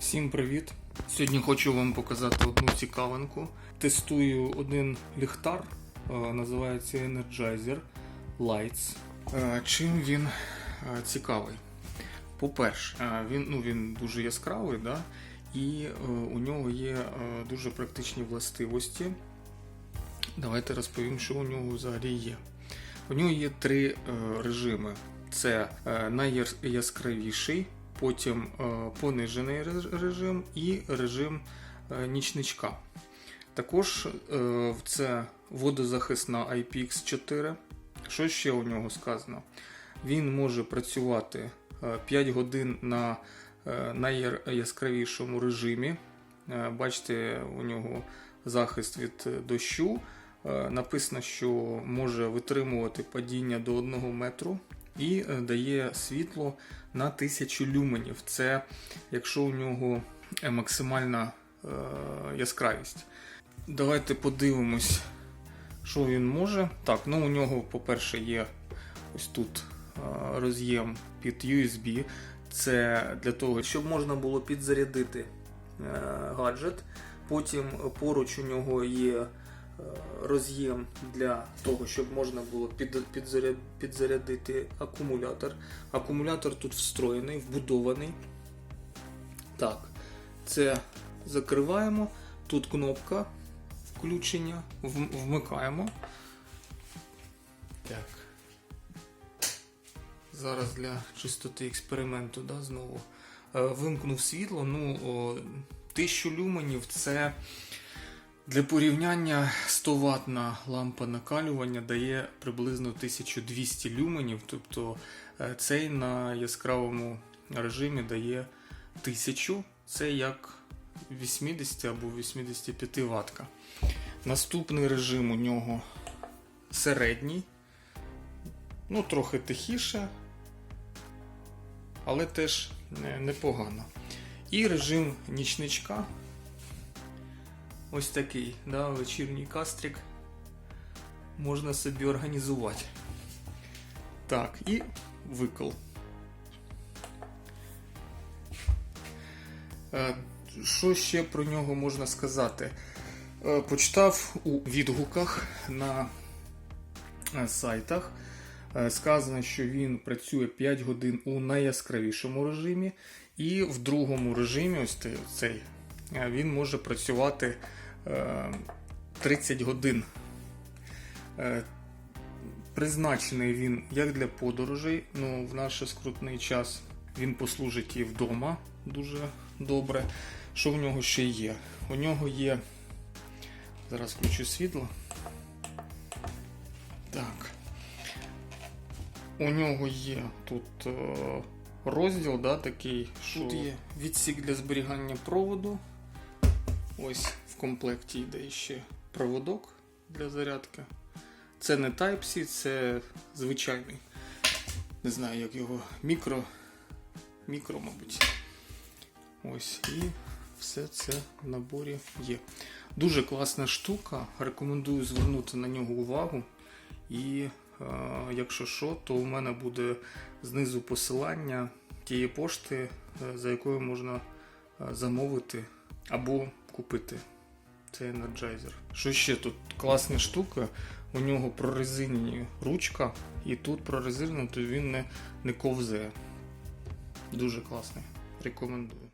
Всім привіт! Сьогодні хочу вам показати одну цікавинку. Тестую один ліхтар, е, називається Energizer Lights. Е, Чим він е, цікавий? По-перше, він, ну, він дуже яскравий, да? і у нього є дуже практичні властивості. Давайте розповім, що у нього взагалі є. У нього є три режими: це найяскравіший, потім е, понижений режим і режим е, нічничка. Також е, це водозахисна IPX4. Що ще у нього сказано? Він може працювати е, 5 годин на найяскравішому режимі. Бачите, у нього захист від дощу. Написано, що може витримувати падіння до 1 метру і е, дає світло на 1000 люменів. Це якщо у нього е, максимальна е, яскравість. Давайте подивимось, що він може. Так, ну у нього, по-перше, є ось тут е, роз'єм під USB. Це для того, щоб можна було підзарядити гаджет. Потім поруч у нього є роз'єм для того, щоб можна було під, підзаря- підзарядити акумулятор. Акумулятор тут встроєний, вбудований. Так, це закриваємо. Тут кнопка включення, вмикаємо. Так. Зараз для чистоти експерименту, да, знову. Е, Вимкнув світло. Ну, о, 1000 люменів це для порівняння 100 ватна лампа накалювання дає приблизно 1200 люменів. Тобто е, цей на яскравому режимі дає 1000. Це як 80 або 85 ватка. Наступний режим у нього середній. Ну, трохи тихіше, але теж непогано. І режим нічничка. Ось такий, да, вечірній кастрик. Можна собі організувати. Так, і викол. Е, Що ще про нього можна сказати? Е, Почитав у відгуках на е, сайтах. Сказано, що він працює 5 годин у найяскравішому режимі, і в другому режимі, ось цей- він може працювати е, 30 годин. Е, Призначений він як для подорожей, ну в наш скрутний час він послужить і вдома дуже добре. Що в нього ще є? У нього є. Зараз включу світло. Так. У нього є тут е, розділ, да, такий, що тут є відсік для зберігання проводу. Ось в комплекті йде ще проводок для зарядки. Це не Type-C, це звичайний. Не знаю, як його мікро. Мікро, мабуть. Ось, і все це в наборі є. Дуже класна штука. Рекомендую звернути на нього увагу. І е, якщо що, то у мене буде знизу посилання тієї пошти, е, за якою можна е, замовити або купити цей енерджайзер. Що ще тут класна штука? У нього прорезинені ручка, і тут прорезинено, то він не, не ковзе. Дуже класний. Рекомендую.